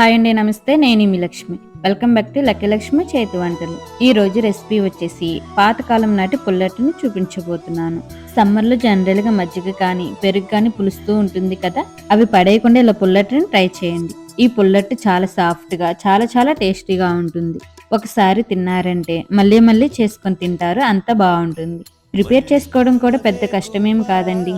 Hi అండి నమస్తే. నేను మీ Lakshmi. Welcome back to lucky Lakshmi చేతి వంటలు. ఈ రోజు రెసిపీ వచ్చేసి పాతకాలం నాటి పుల్లటిని చూపించబోతున్నాను. సమ్మర్లో జనరల్గా మజ్జిగ కానీ పెరుగు కానీ పులుస్తూ ఉంటుంది కదా అవి పడేయకుండా ఇలా పుల్లటిని ట్రై చేయండి. ఈ పుల్లట్టు చాలా సాఫ్ట్గా చాలా చాలా టేస్టీగా ఉంటుంది. ఒకసారి తిన్నారంటే మళ్ళీ మళ్ళీ చేసుకొని తింటారు అంత బాగుంటుంది. ప్రిపేర్ చేసుకోవడం కూడా పెద్ద కష్టమేం కాదండి.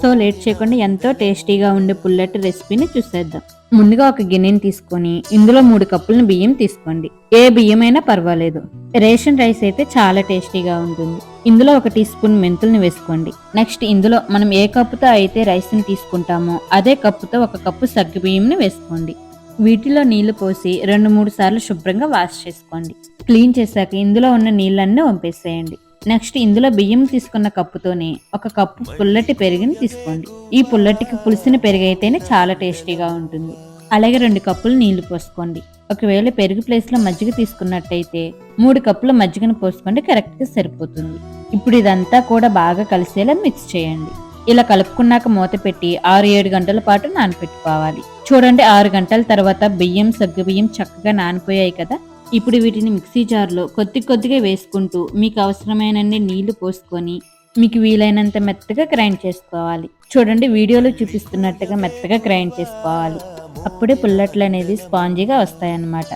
సో లేట్ చేయకుండా ఎంతో టేస్టీగా ఉండే పుల్లటి రెసిపీని చూసేద్దాం. ముందుగా ఒక గిన్నెని తీసుకొని ఇందులో మూడు కప్పులను బియ్యం తీసుకోండి. ఏ బియ్యం అయినా పర్వాలేదు. రేషన్ రైస్ అయితే చాలా టేస్టీగా ఉంటుంది. ఇందులో ఒక టీ స్పూన్ మెంతుల్ని వేసుకోండి. నెక్స్ట్ ఇందులో మనం ఏ కప్పుతో అయితే రైస్ని తీసుకుంటామో అదే కప్పుతో ఒక కప్పు సగ్గు బియ్యంని వేసుకోండి. వీటిలో నీళ్ళు పోసి రెండు మూడు సార్లు శుభ్రంగా వాష్ చేసుకోండి. క్లీన్ చేశాక ఇందులో ఉన్న నీళ్ళన్నీ వంపేసేయండి. నెక్స్ట్ ఇందులో బియ్యం తీసుకున్న కప్పుతోనే ఒక కప్పు పుల్లటి పెరుగుని తీసుకోండి. ఈ పుల్లటికి పులిసిన పెరుగు అయితేనే చాలా టేస్టీగా ఉంటుంది. అలాగే రెండు కప్పులు నీళ్ళు పోసుకోండి. ఒకవేళ పెరుగు ప్లేస్లో మజ్జిగ తీసుకున్నట్టయితే మూడు కప్పుల మజ్జిగను పోసుకోండి కరెక్ట్గా సరిపోతుంది. ఇప్పుడు ఇదంతా కూడా బాగా కలిసేలా మిక్స్ చేయండి. ఇలా కలుపుకున్నాక మూత పెట్టి ఆరు ఏడు గంటల పాటు నానపెట్టుకోవాలి. చూడండి ఆరు గంటల తర్వాత బియ్యం సగ్గు బియ్యం చక్కగా నానిపోయాయి కదా. ఇప్పుడు వీటిని మిక్సీ జార్లో కొద్ది కొద్దిగా వేసుకుంటూ మీకు అవసరమైనన్ని నీళ్ళు పోసుకొని మీకు వీలైనంత మెత్తగా గ్రైండ్ చేసుకోవాలి. చూడండి వీడియోలో చూపిస్తున్నట్టుగా మెత్తగా గ్రైండ్ చేసుకోవాలి. అప్పుడే పుల్లట్లు అనేది స్పాంజీగా వస్తాయన్నమాట.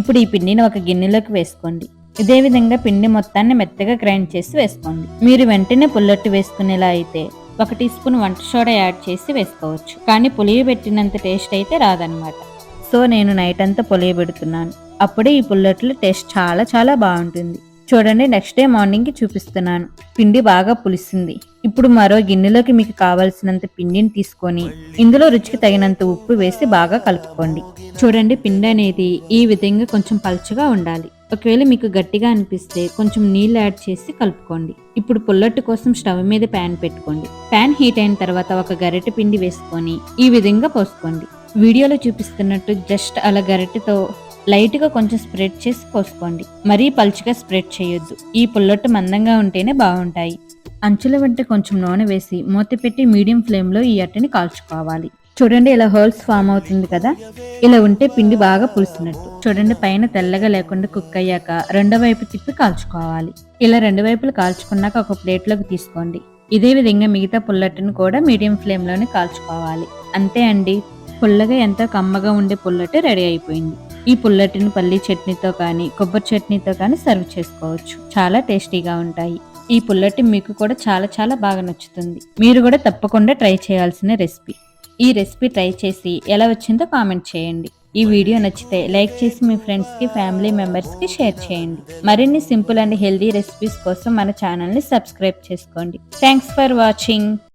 ఇప్పుడు ఈ పిండిని ఒక గిన్నెలోకి వేసుకోండి. ఇదే విధంగా పిండి మొత్తాన్ని మెత్తగా గ్రైండ్ చేసి వేసుకోండి. మీరు వెంటనే పుల్లట్టు వేసుకునేలా అయితే ఒక టీ స్పూన్ వంట సోడా యాడ్ చేసి వేసుకోవచ్చు. కానీ పులియబెట్టినంత టేస్ట్ అయితే రాదనమాట సో నేను నైట్ అంతా పులియబెడుతున్నాను అప్పుడే ఈ పుల్లెట్ల టేస్ట్ చాలా చాలా బాగుంటుంది. చూడండి నెక్స్ట్ డే మార్నింగ్కి చూపిస్తున్నాను. పిండి బాగా పులిసింది. ఇప్పుడు మరో గిన్నెలోకి మీకు కావలసినంత పిండిని తీసుకొని ఇందులో రుచికి తగినంత ఉప్పు వేసి బాగా కలుపుకోండి. చూడండి పిండి అనేది ఈ విధంగా కొంచెం పలుచగా ఉండాలి. ఒకవేళ మీకు గట్టిగా అనిపిస్తే కొంచెం నీళ్ళు యాడ్ చేసి కలుపుకోండి. ఇప్పుడు పుల్లట్టు కోసం స్టవ్ మీద ప్యాన్ పెట్టుకోండి. ప్యాన్ హీట్ అయిన తర్వాత ఒక గరిటె పిండి వేసుకొని ఈ విధంగా పోసుకోండి. వీడియోలో చూపిస్తున్నట్టు జస్ట్ అలా గరిటెతో లైట్గా కొంచెం స్ప్రెడ్ చేసి పోసుకోండి. మరీ పలుచగా స్ప్రెడ్ చేయొద్దు. ఈ పుల్లట్టు మందంగా ఉంటేనే బాగుంటాయి. అంచుల వెంట కొంచెం నూనె వేసి మూత పెట్టి మీడియం ఫ్లేమ్లో ఈ అట్టని కాల్చుకోవాలి. చూడండి ఇలా హోల్స్ ఫామ్ అవుతుంది కదా? ఇలా ఉంటే పిండి బాగా పులిసినట్టు చూడండి పైన తెల్లగా లేకుండా కుక్ అయ్యాక రెండో వైపు తిప్పి కాల్చుకోవాలి. ఇలా రెండు వైపులు కాల్చుకున్నాక ఒక ప్లేట్లోకి తీసుకోండి. ఇదే విధంగా మిగతా పుల్లట్టును కూడా మీడియం ఫ్లేమ్లోనే కాల్చుకోవాలి. అంతే అండి. పుల్లగా ఎంతో కమ్మగా ఉండే పుల్లట్టు రెడీ అయిపోయింది. ఈ పుల్లటిని పల్లి చట్నీతో కానీ కొబ్బరి చట్నీతో కానీ సర్వ్ చేసుకోవచ్చు. చాలా టేస్టీగా ఉంటాయి. ఈ పుల్లటి మీకు కూడా చాలా చాలా బాగా నచ్చుతుంది. మీరు కూడా తప్పకుండా ట్రై చేయాల్సిన రెసిపీ. ఈ రెసిపీ ట్రై చేసి ఎలా వచ్చిందో కామెంట్ చేయండి. ఈ వీడియో నచ్చితే లైక్ చేసి మీ ఫ్రెండ్స్కి ఫ్యామిలీ మెంబర్స్కి షేర్ చేయండి. మరిన్ని సింపుల్ అండ్ హెల్దీ రెసిపీస్ కోసం మన ఛానల్ని సబ్స్క్రైబ్ చేసుకోండి. Thanks for watching.